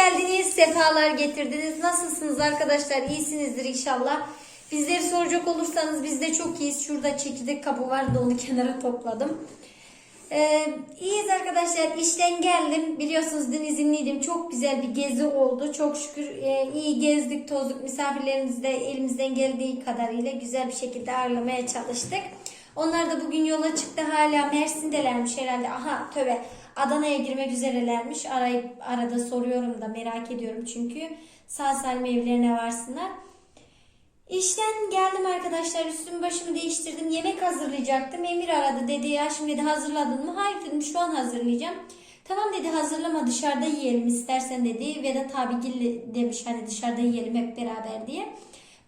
geldiniz, sefalar getirdiniz. Nasılsınız arkadaşlar? İyisinizdir inşallah. Bizleri soracak olursanız biz de çok iyiyiz. Şurada çekirdek kabı vardı onu kenara topladım. Ee, iyiyiz arkadaşlar. İşten geldim. Biliyorsunuz dün izinliydim. Çok güzel bir gezi oldu. Çok şükür e, iyi gezdik, tozduk. Misafirlerimizi de elimizden geldiği kadarıyla güzel bir şekilde ağırlamaya çalıştık. Onlar da bugün yola çıktı. Hala Mersin'delermiş herhalde. Aha töbe. Adana'ya girmek üzerelermiş. Arayıp arada soruyorum da merak ediyorum çünkü. Sağ salim evlerine varsınlar. İşten geldim arkadaşlar üstümü başımı değiştirdim yemek hazırlayacaktım Emir aradı dedi ya şimdi dedi hazırladın mı hayır dedim şu an hazırlayacağım tamam dedi hazırlama dışarıda yiyelim istersen dedi Vedat abi gil demiş hani dışarıda yiyelim hep beraber diye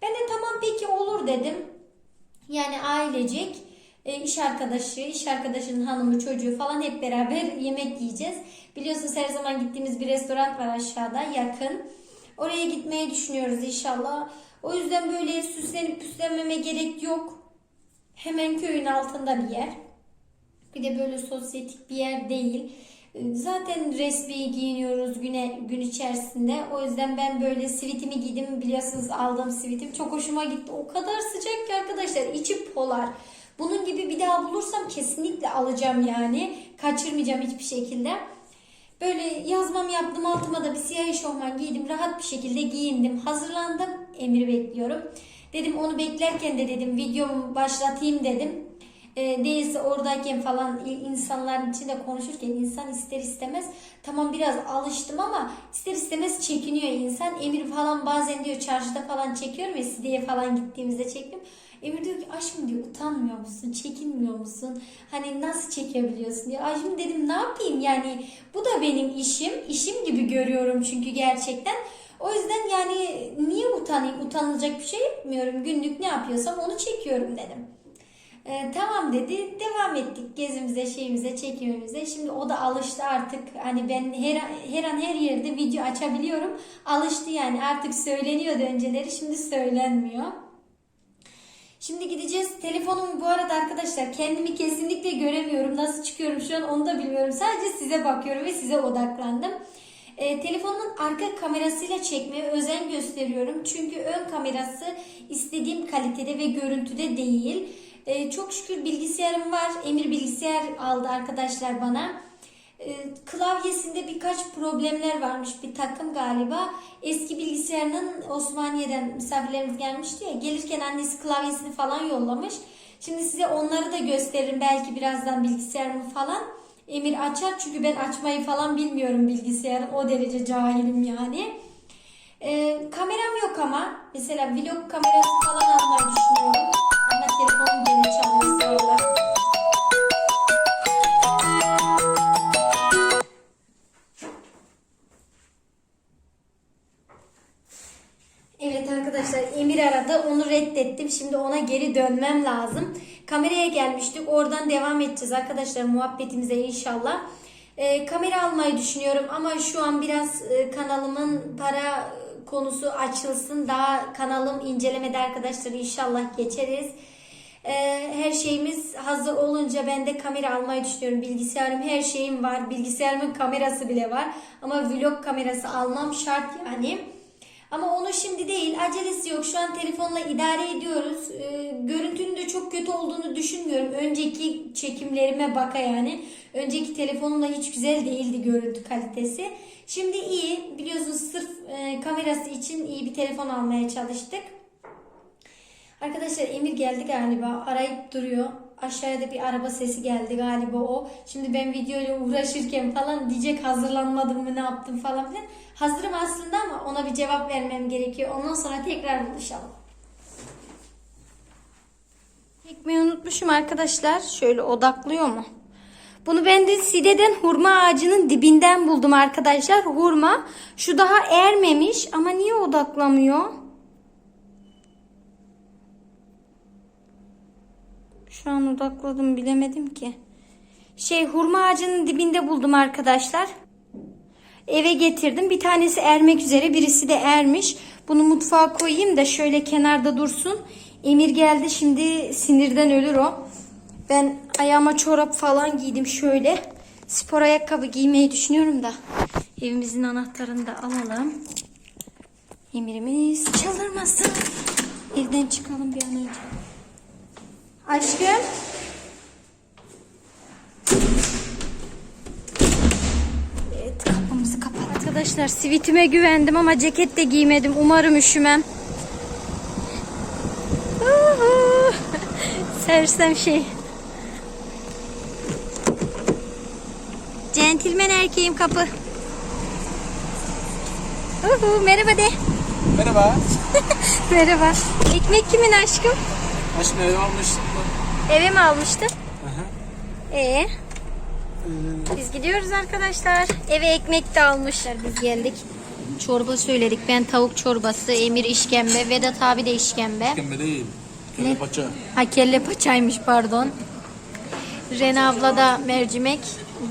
ben de tamam peki olur dedim yani ailecek e, iş arkadaşı, iş arkadaşının hanımı, çocuğu falan hep beraber yemek yiyeceğiz. Biliyorsunuz her zaman gittiğimiz bir restoran var aşağıda yakın. Oraya gitmeyi düşünüyoruz inşallah. O yüzden böyle süslenip püslenmeme gerek yok. Hemen köyün altında bir yer. Bir de böyle sosyetik bir yer değil. Ee, Zaten resmi giyiniyoruz güne, gün içerisinde. O yüzden ben böyle sivitimi giydim. Biliyorsunuz aldığım sivitim çok hoşuma gitti. O kadar sıcak ki arkadaşlar. içi polar. Bunun gibi bir daha bulursam kesinlikle alacağım yani. Kaçırmayacağım hiçbir şekilde. Böyle yazmam yaptım altıma da bir siyah eşofman giydim. Rahat bir şekilde giyindim. Hazırlandım. Emir bekliyorum. Dedim onu beklerken de dedim videomu başlatayım dedim. E, değilse oradayken falan insanların içinde konuşurken insan ister istemez tamam biraz alıştım ama ister istemez çekiniyor insan. Emir falan bazen diyor çarşıda falan çekiyorum ya Side'ye falan gittiğimizde çekiyorum. Emir diyor ki aşkım diyor utanmıyor musun, çekinmiyor musun? Hani nasıl çekebiliyorsun diyor. Aşkım dedim ne yapayım yani bu da benim işim. işim gibi görüyorum çünkü gerçekten. O yüzden yani niye utanayım? Utanılacak bir şey yapmıyorum. Günlük ne yapıyorsam onu çekiyorum dedim. Ee, tamam dedi. Devam ettik gezimize, şeyimize, çekimimize. Şimdi o da alıştı artık. Hani ben her, her an her yerde video açabiliyorum. Alıştı yani. Artık söyleniyordu önceleri. Şimdi söylenmiyor. Şimdi gideceğiz. Telefonum bu arada arkadaşlar kendimi kesinlikle göremiyorum. Nasıl çıkıyorum şu an onu da bilmiyorum. Sadece size bakıyorum ve size odaklandım. E, telefonumun arka kamerasıyla çekmeye özen gösteriyorum. Çünkü ön kamerası istediğim kalitede ve görüntüde değil. E, çok şükür bilgisayarım var. Emir bilgisayar aldı arkadaşlar bana. E, klavyesinde birkaç problemler varmış bir takım galiba. Eski bilgisayarının Osmaniye'den misafirlerimiz gelmişti ya. Gelirken annesi klavyesini falan yollamış. Şimdi size onları da gösteririm belki birazdan bilgisayarımı falan. Emir açar çünkü ben açmayı falan bilmiyorum bilgisayarı. O derece cahilim yani. E, kameram yok ama. Mesela vlog kamerası falan almayı düşünüyorum. Ama telefonum gene çalıyor Emir aradı onu reddettim şimdi ona geri dönmem lazım. Kameraya gelmiştik oradan devam edeceğiz arkadaşlar muhabbetimize inşallah. Ee, kamera almayı düşünüyorum ama şu an biraz e, kanalımın para konusu açılsın. Daha kanalım incelemede arkadaşlar inşallah geçeriz. Ee, her şeyimiz hazır olunca ben de kamera almayı düşünüyorum. Bilgisayarım her şeyim var. Bilgisayarımın kamerası bile var. Ama vlog kamerası almam şart yani. Ama onu şimdi değil. Acelesi yok. Şu an telefonla idare ediyoruz. Ee, görüntünün de çok kötü olduğunu düşünmüyorum. Önceki çekimlerime baka yani. Önceki telefonumla hiç güzel değildi görüntü kalitesi. Şimdi iyi. Biliyorsunuz sırf e, kamerası için iyi bir telefon almaya çalıştık. Arkadaşlar Emir geldi galiba. Arayıp duruyor. Aşağıda bir araba sesi geldi galiba o. Şimdi ben videoyla uğraşırken falan diyecek hazırlanmadım mı ne yaptım falan filan. Hazırım aslında ama ona bir cevap vermem gerekiyor. Ondan sonra tekrar buluşalım. Çekmeyi unutmuşum arkadaşlar. Şöyle odaklıyor mu? Bunu ben de Side'den hurma ağacının dibinden buldum arkadaşlar. Hurma. Şu daha ermemiş ama niye odaklamıyor? Şu an odakladım bilemedim ki. Şey hurma ağacının dibinde buldum arkadaşlar. Eve getirdim. Bir tanesi ermek üzere birisi de ermiş. Bunu mutfağa koyayım da şöyle kenarda dursun. Emir geldi şimdi sinirden ölür o. Ben ayağıma çorap falan giydim şöyle. Spor ayakkabı giymeyi düşünüyorum da. Evimizin anahtarını da alalım. Emirimiz çıldırmasın. Evden çıkalım bir an önce. Aşkım. Evet kapımızı kapat. Arkadaşlar sivitime güvendim ama ceket de giymedim. Umarım üşümem. Sersem şey. Centilmen erkeğim kapı. Uhu, merhaba de. Merhaba. Merhaba. Ekmek kimin aşkım? Aşkım eve almıştım. Eve mi almıştın? Aha. Ee, biz gidiyoruz arkadaşlar. Eve ekmek de almışlar. Biz geldik. Çorba söyledik. Ben tavuk çorbası, Emir işkembe, Vedat abi de işkembe. Kembe değil. Kelle paça. Ha kelle paçaymış pardon. Rena abla da mercimek.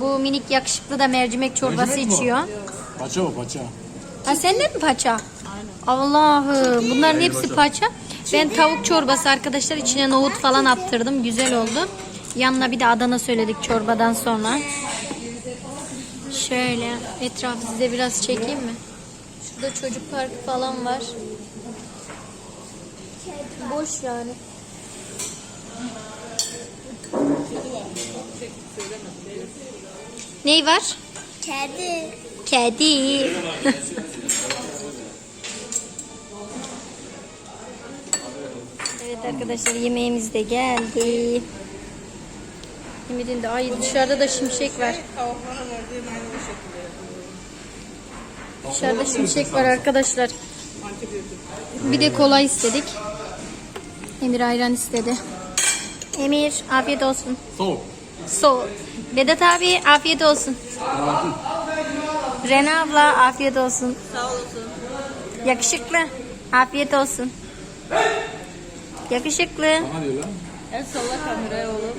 Bu minik yakışıklı da mercimek çorbası Mercimek mi içiyor. Paça o paça. Ha sen de mi paça? Allah'ım bunların hepsi paça. Ben tavuk çorbası arkadaşlar içine nohut falan attırdım. Güzel oldu. Yanına bir de Adana söyledik çorbadan sonra. Şöyle etrafı size biraz çekeyim mi? Şurada çocuk parkı falan var. Boş yani. Ney var? Kedi. Kedi. evet arkadaşlar yemeğimiz de geldi. Emir'in de ay dışarıda da şimşek var. Dışarıda şimşek var arkadaşlar. Bir de kola istedik. Emir ayran istedi. Emir afiyet olsun. Soğuk. So, Vedat abi afiyet olsun. Rena abla afiyet olsun. Sağ olasın. Yakışıklı afiyet olsun. Yakışıklı. Bana diyor lan. El salla kameraya oğlum.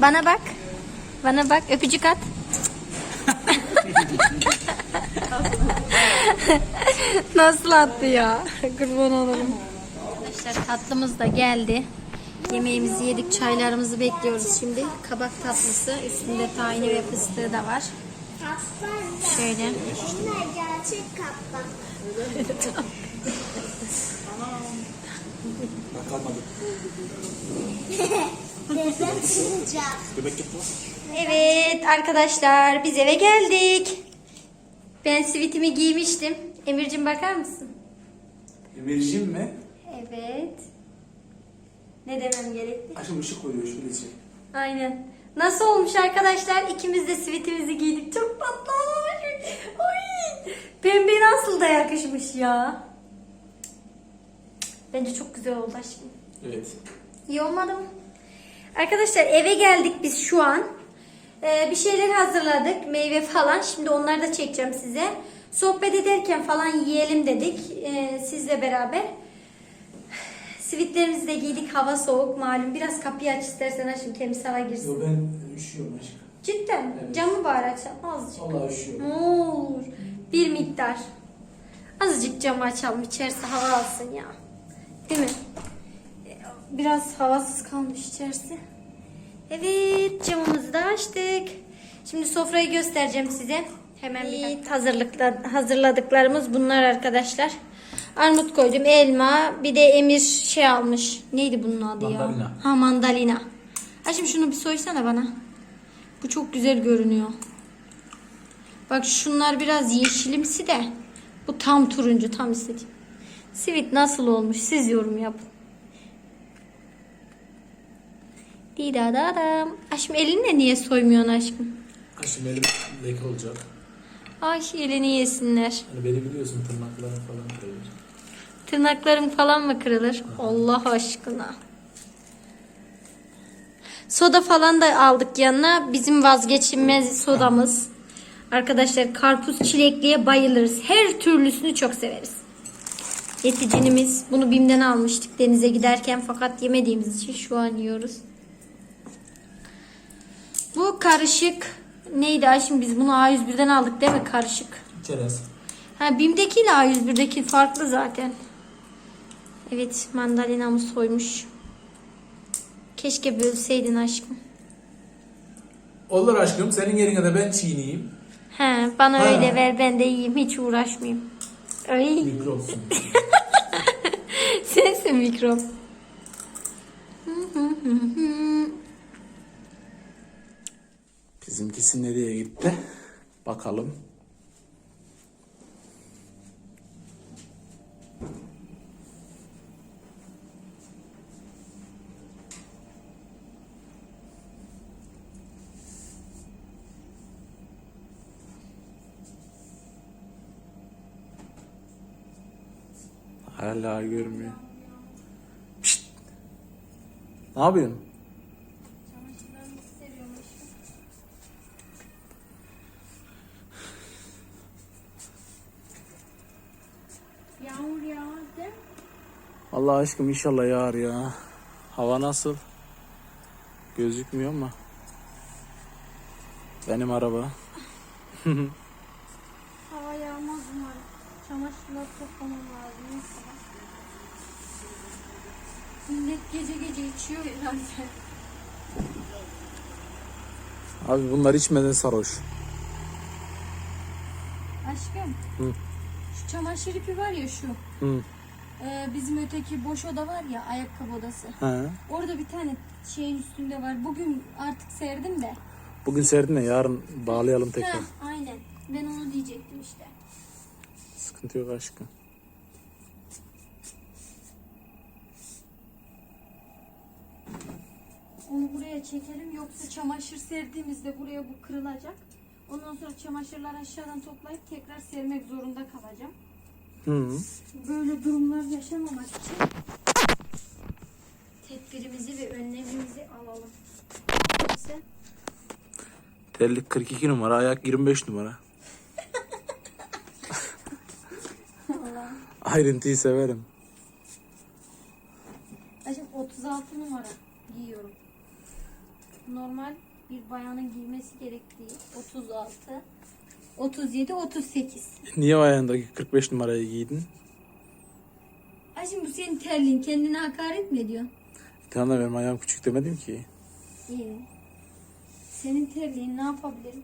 Bana bak. Bana bak. Öpücük at. Nasıl attı ya? Kurban olurum. Arkadaşlar tatlımız da geldi. Yemeğimizi yedik, çaylarımızı bekliyoruz şimdi. Kabak tatlısı, üstünde tahini ve fıstığı da var. Şöyle. Bunlar gerçek kaplan. Ben kalmadım. Bebek çıkacak. Göbek gitti. Evet arkadaşlar biz eve geldik. Ben sivitimi giymiştim. Emircim bakar mısın? Emircim mi? Evet. Ne demem gerekti? Aşkım ışık koyuyor şöyle içe. Aynen. Nasıl olmuş arkadaşlar? İkimiz de sivitimizi giydik. Çok tatlı olmuş. Ay. Pembe nasıl da yakışmış ya. Bence çok güzel oldu aşkım. Evet. İyi olmadı mı? Arkadaşlar eve geldik biz şu an. Ee, bir şeyler hazırladık. Meyve falan. Şimdi onları da çekeceğim size. Sohbet ederken falan yiyelim dedik. Ee, sizle beraber. Sivitlerimizi de giydik. Hava soğuk malum. Biraz kapıyı aç istersen aşkım. Temiz hava girsin. Yo ben üşüyorum aşkım. Cidden. Evet. Camı bari açalım. Azıcık. Vallahi üşüyorum. Ne olur. Bir miktar. Azıcık camı açalım. İçerisi hava alsın ya. Değil mi? Biraz havasız kalmış içerisi. Evet camımızı da açtık. Şimdi sofrayı göstereceğim size. Hemen bir hazırlıkla, hazırladıklarımız bunlar arkadaşlar. Armut koydum, elma, bir de Emir şey almış. Neydi bunun adı ya? Mandalina. Ha mandalina. Ha şimdi şunu bir soysana bana. Bu çok güzel görünüyor. Bak şunlar biraz yeşilimsi de. Bu tam turuncu, tam istediğim. Sivit nasıl olmuş? Siz yorum yapın. Didadadam. Aşkım elinle niye soymuyorsun aşkım? Aşkım elim leke olacak. Ay elini yesinler. Hani beni biliyorsun tırnaklarım falan koyuyor. Tırnaklarım falan mı kırılır? Allah aşkına. Soda falan da aldık yanına. Bizim vazgeçilmez sodamız. Arkadaşlar karpuz çilekliye bayılırız. Her türlüsünü çok severiz. Yeticinimiz. Bunu BİM'den almıştık denize giderken fakat yemediğimiz için şu an yiyoruz. Bu karışık neydi Ayşin biz bunu A101'den aldık değil mi karışık? Çerez. Ha BİM'deki ile A101'deki farklı zaten. Evet mandalinamı soymuş. Keşke bölseydin aşkım. Olur aşkım senin yerine de ben çiğneyim. He, bana Ha. öyle ver ben de yiyeyim hiç uğraşmayayım. Ay Mikrofon. sensin mikrop. Bizimkisi nereye gitti? Bakalım. Hala görmüyor. Pişt. Ne yapıyorsun? Yağmur yağdı. Allah aşkım inşallah yağar ya. Hava nasıl? Gözükmüyor ama. Benim araba. Hava yağmaz umarım. Çamaşırları toplamam lazım. Millet gece gece içiyor herhalde. Abi bunlar içmeden sarhoş. Aşkım. Hı. Şu çamaşır ipi var ya şu. Hı. Ee, bizim öteki boş oda var ya ayakkabı odası. He. Orada bir tane şeyin üstünde var. Bugün artık serdim de. Bugün serdin de yarın bağlayalım tekrar. Ha, aynen. Ben onu diyecektim işte. Sıkıntı yok aşkım. Onu buraya çekelim yoksa çamaşır serdiğimizde buraya bu kırılacak. Ondan sonra çamaşırları aşağıdan toplayıp tekrar sermek zorunda kalacağım. Hı. Böyle durumlar yaşamamak için tedbirimizi ve önlemimizi alalım. Neyse. Terlik 42 numara, ayak 25 numara. Ayrıntıyı severim. Aşkım 36 numara giyiyorum. Normal bir bayanın giymesi gerektiği 36, 37, 38. Niye o ayağındaki 45 numarayı giydin? Aşkım bu senin terliğin kendine hakaret mi ediyorsun? Tamam da benim ayağım küçük demedim ki. İyi. Senin terliğin ne yapabilirim?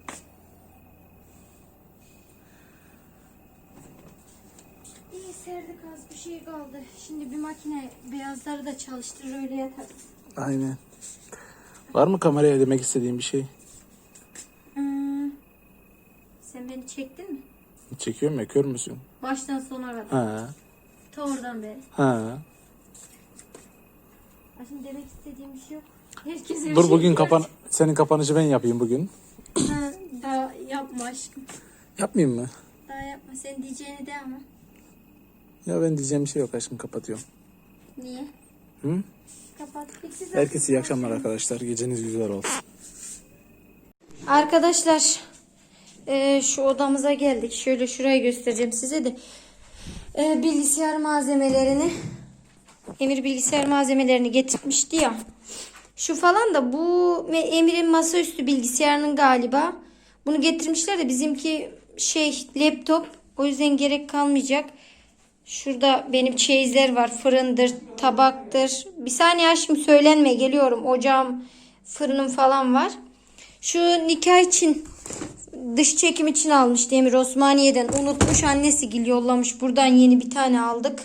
İyi serdik az bir şey kaldı. Şimdi bir makine beyazları da çalıştırır öyle yatarız. Aynen. Var mı kameraya demek istediğin bir şey? Hmm. Sen beni çektin mi? Çekiyorum ya kör müsün? Baştan sona kadar. Ha. Ta oradan beri. Ha. Aşkım demek istediğim bir şey yok. Herkes her Dur bugün biliyor. kapan senin kapanışı ben yapayım bugün. Ha, daha yapma aşkım. Yapmayayım mı? Daha yapma. Sen diyeceğini de ama. Ya ben diyeceğim bir şey yok aşkım kapatıyorum. Niye? Hı? Herkese iyi akşamlar arkadaşlar. Geceniz güzel olsun. Arkadaşlar e, şu odamıza geldik. Şöyle şurayı göstereceğim size de. E, bilgisayar malzemelerini Emir bilgisayar malzemelerini getirmişti ya. Şu falan da bu Emir'in masaüstü bilgisayarının galiba. Bunu getirmişler de bizimki şey laptop. O yüzden gerek kalmayacak. Şurada benim çeyizler var. Fırındır, tabaktır. Bir saniye aşkım söylenme geliyorum. Ocağım, fırınım falan var. Şu nikah için dış çekim için almıştı Emir Osmaniye'den. Unutmuş annesi gil yollamış. Buradan yeni bir tane aldık.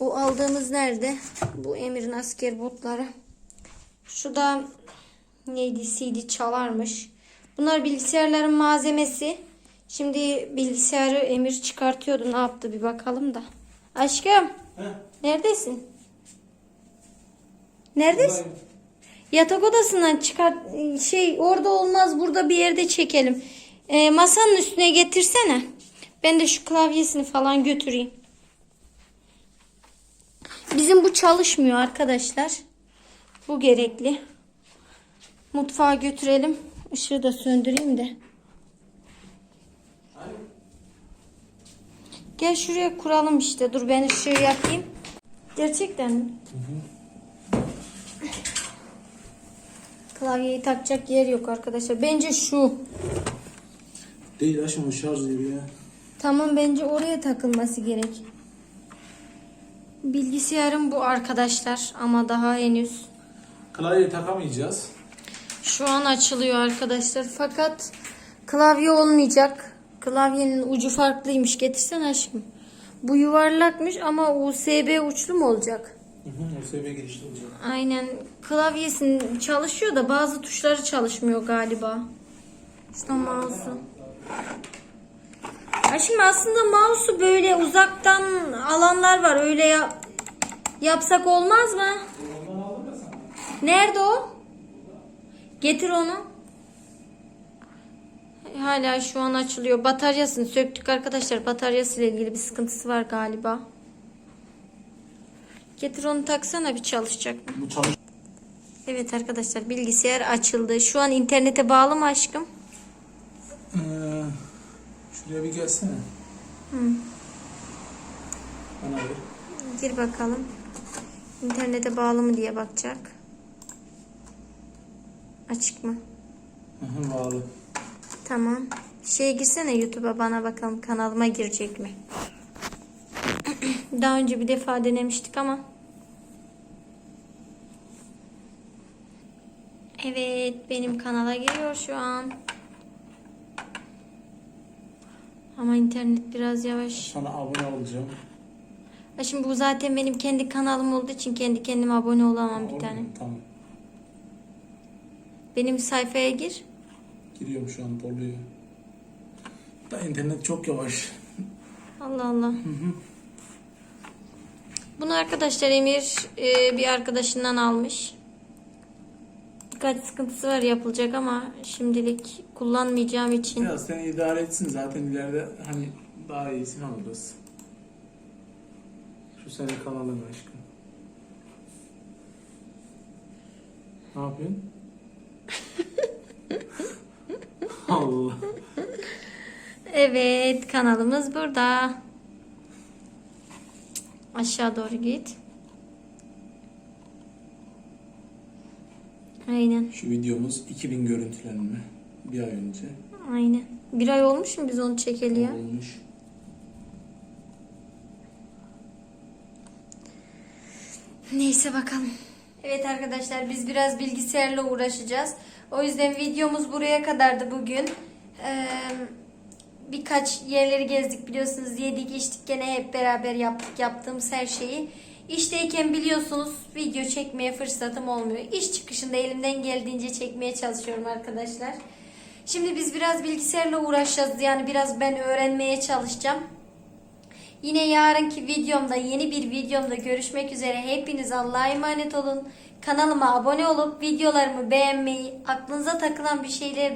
O aldığımız nerede? Bu Emir'in asker botları. Şu da neydi CD çalarmış. Bunlar bilgisayarların malzemesi. Şimdi bilgisayarı Emir çıkartıyordu. Ne yaptı bir bakalım da. Aşkım. Neredesin? Neredesin? Yatak odasından çıkart şey orada olmaz burada bir yerde çekelim. Ee, masanın üstüne getirsene. Ben de şu klavyesini falan götüreyim. Bizim bu çalışmıyor arkadaşlar. Bu gerekli. Mutfağa götürelim. Işığı da söndüreyim de. Gel şuraya kuralım işte. Dur ben ışığı yakayım. Gerçekten mi? Klavyeyi takacak yer yok arkadaşlar. Bence şu. Değil aşkım şarj yeri ya. Tamam bence oraya takılması gerek. Bilgisayarım bu arkadaşlar ama daha henüz. Klavyeyi takamayacağız. Şu an açılıyor arkadaşlar fakat Klavye olmayacak. Klavyenin ucu farklıymış. Getirsen aşkım. Bu yuvarlakmış ama USB uçlu mu olacak? Hı hı. USB girişli olacak. Aynen. Klavyesin çalışıyor da bazı tuşları çalışmıyor galiba. İşte mouse'u. Şimdi aslında mouse'u böyle uzaktan alanlar var. Öyle ya- yapsak olmaz mı? Nerede o? Getir onu. Hala şu an açılıyor. Bataryasını söktük arkadaşlar. Bataryasıyla ilgili bir sıkıntısı var galiba. Getir onu taksana bir çalışacak mı? Bu çalış. Evet arkadaşlar bilgisayar açıldı. Şu an internete bağlı mı aşkım? Ee, şuraya bir gelsene. Bana ver. Gir bakalım. İnternete bağlı mı diye bakacak. Açık mı? Hı hı, bağlı. Tamam. Şeye girsene YouTube'a bana bakalım kanalıma girecek mi? Daha önce bir defa denemiştik ama. Evet benim kanala giriyor şu an. Ama internet biraz yavaş. Sana abone olacağım. Ha şimdi bu zaten benim kendi kanalım olduğu için kendi kendime abone olamam bir Olur tane. Tamam. Benim sayfaya gir. Giriyorum şu an doluyor. Da internet çok yavaş. Allah Allah. Bunu arkadaşlar Emir e, bir arkadaşından almış. Birkaç sıkıntısı var yapılacak ama şimdilik kullanmayacağım için. Biraz seni idare etsin zaten ileride hani daha iyisini alırız. Şu senin kanalın aşkım. Ne yapıyorsun? Allah. Evet kanalımız burada. Aşağı doğru git. Aynen. Şu videomuz 2000 görüntülenme. Bir ay önce Aynen. Bir ay olmuş mu biz onu çekeli ya? olmuş. Neyse bakalım. Evet arkadaşlar biz biraz bilgisayarla uğraşacağız. O yüzden videomuz buraya kadardı bugün. Ee, birkaç yerleri gezdik biliyorsunuz. Yedik içtik gene hep beraber yaptık yaptığımız her şeyi. İşteyken biliyorsunuz video çekmeye fırsatım olmuyor. İş çıkışında elimden geldiğince çekmeye çalışıyorum arkadaşlar. Şimdi biz biraz bilgisayarla uğraşacağız. Yani biraz ben öğrenmeye çalışacağım. Yine yarınki videomda yeni bir videomda görüşmek üzere. Hepiniz Allah'a emanet olun. Kanalıma abone olup videolarımı beğenmeyi, aklınıza takılan bir şeyleri de